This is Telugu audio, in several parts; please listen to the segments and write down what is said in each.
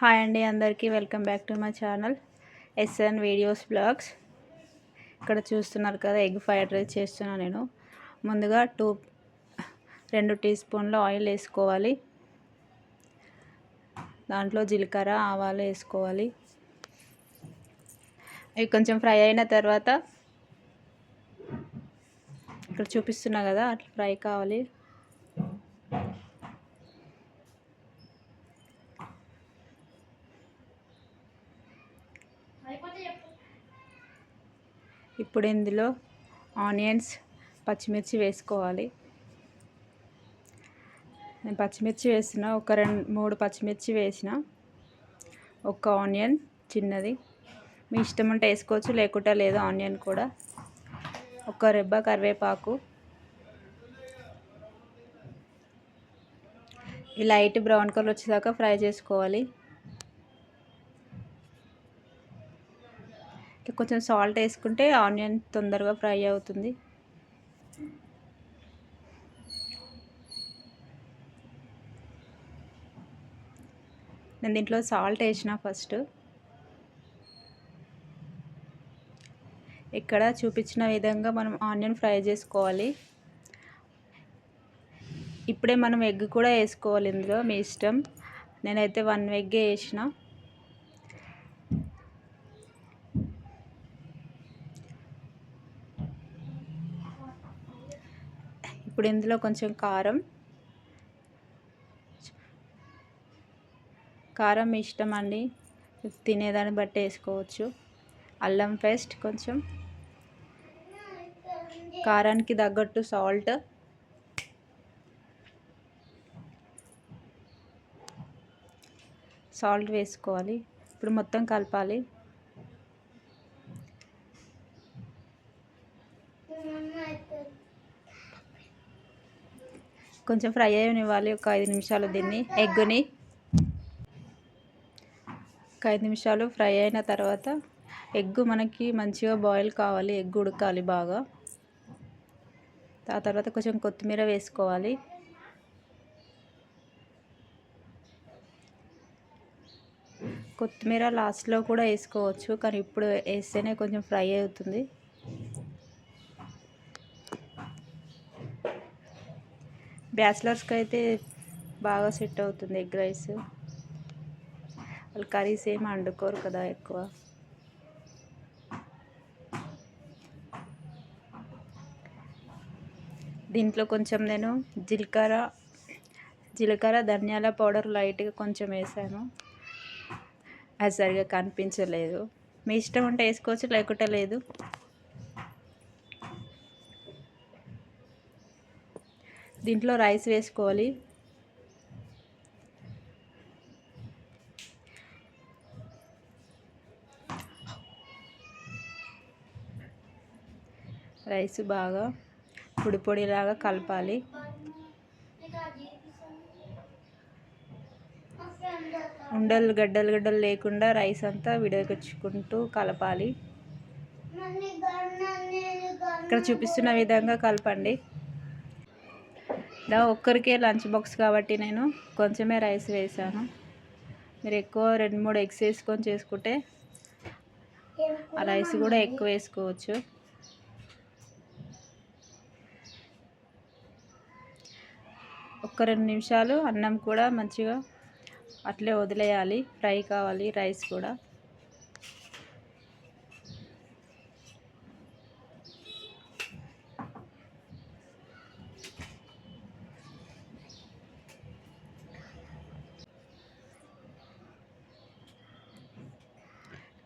హాయ్ అండి అందరికీ welcome back to my channel SN videos blogs. ఇక్కడ చూస్తున్నారు కదా ఎగ్ ఫ్రైడ్ రైస్ చేస్తున్నాను నేను. ముందుగా టూ రెండు టీ స్పూన్ల ఆయిల్ వేసుకోవాలి. దాంట్లో జీలకర్ర ఆవాలు వేసుకోవాలి. ఇవి కొంచెం ఫ్రై అయిన తర్వాత ఇక్కడ చూపిస్తున్నా కదా అట్లా ఫ్రై కావాలి. ఇప్పుడు ఇందులో ఆనియన్స్ పచ్చిమిర్చి వేసుకోవాలి. నేను పచ్చిమిర్చి వేసిన ఒక రెండు మూడు పచ్చిమిర్చి వేసిన ఒక ఆనియన్ చిన్నది. మీ ఇష్టం ఉంటే వేసుకోవచ్చు లేకుంటే లేదు ఆనియన్ కూడా. ఒక రెబ్బ కరివేపాకు. ఈ లైట్ బ్రౌన్ కలర్ వచ్చేదాకా ఫ్రై చేసుకోవాలి. కొంచెం సాల్ట్ వేసుకుంటే ఆనియన్ తొందరగా ఫ్రై అవుతుంది. నేను దీంట్లో సాల్ట్ వేసిన ఫస్ట్. ఇక్కడ చూపించిన విధంగా మనం ఆనియన్ ఫ్రై చేసుకోవాలి. ఇప్పుడే మనం ఎగ్ కూడా వేసుకోవాలి ఇందులో మీ ఇష్టం. నేనైతే వన్ ఎగ్ వేసిన. ఇప్పుడు ఇందులో కొంచెం కారం. కారం ఇష్టం అండి. తినేదాన్ని బట్టి వేసుకోవచ్చు. అల్లం పేస్ట్ కొంచెం. కారానికి తగ్గట్టు సాల్ట్. సాల్ట్ వేసుకోవాలి. ఇప్పుడు మొత్తం కలపాలి. కొంచెం ఫ్రై అయ్యనివ్వాలి. ఒక ఐదు నిమిషాలు దీన్ని ఎగ్గుని. ఒక ఐదు నిమిషాలు ఫ్రై అయిన తర్వాత ఎగ్ మనకి మంచిగా బాయిల్ కావాలి. ఎగ్ ఉడకాలి బాగా. ఆ తర్వాత కొంచెం కొత్తిమీర వేసుకోవాలి. కొత్తిమీర లాస్ట్లో కూడా వేసుకోవచ్చు. కానీ ఇప్పుడు వేస్తేనే కొంచెం ఫ్రై అవుతుంది. బ్యాచిలర్స్కి అయితే బాగా సెట్ అవుతుంది ఎగ్ రైస్. వాళ్ళు కర్రీస్ ఏమి వండుకోరు కదా ఎక్కువ. దీంట్లో కొంచెం నేను జీలకర్ర జీలకర్ర ధనియాల పౌడర్ లైట్గా కొంచెం వేసాను. అది సరిగా కనిపించలేదు. మీ ఇష్టం ఉంటే వేసుకోవచ్చు లేకుంటే లేదు. దీంట్లో రైస్ వేసుకోవాలి. రైస్ బాగా పొడి పొడిలాగా కలపాలి. ఉండలు గడ్డలు గడ్డలు లేకుండా రైస్ అంతా విడగొచ్చుకుంటూ కలపాలి. ఇక్కడ చూపిస్తున్న విధంగా కలపండి. దా ఒక్కరికే లంచ్ బాక్స్ కాబట్టి నేను కొంచెమే రైస్ వేసాను. మీరు ఎక్కువ రెండు మూడు ఎగ్స్ వేసుకొని చేసుకుంటే ఆ రైస్ కూడా ఎక్కువ వేసుకోవచ్చు. ఒక్క రెండు నిమిషాలు అన్నం కూడా మంచిగా అట్లే వదిలేయాలి. ఫ్రై కావాలి రైస్ కూడా.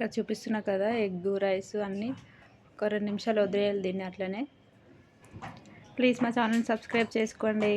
ఇక్కడ చూపిస్తున్నా కదా ఎగ్ రైస్ అన్నీ ఒక రెండు నిమిషాలు వదిలేయాలి దీన్ని అట్లనే. ప్లీజ్ మా ఛానల్ సబ్స్క్రైబ్ చేసుకోండి.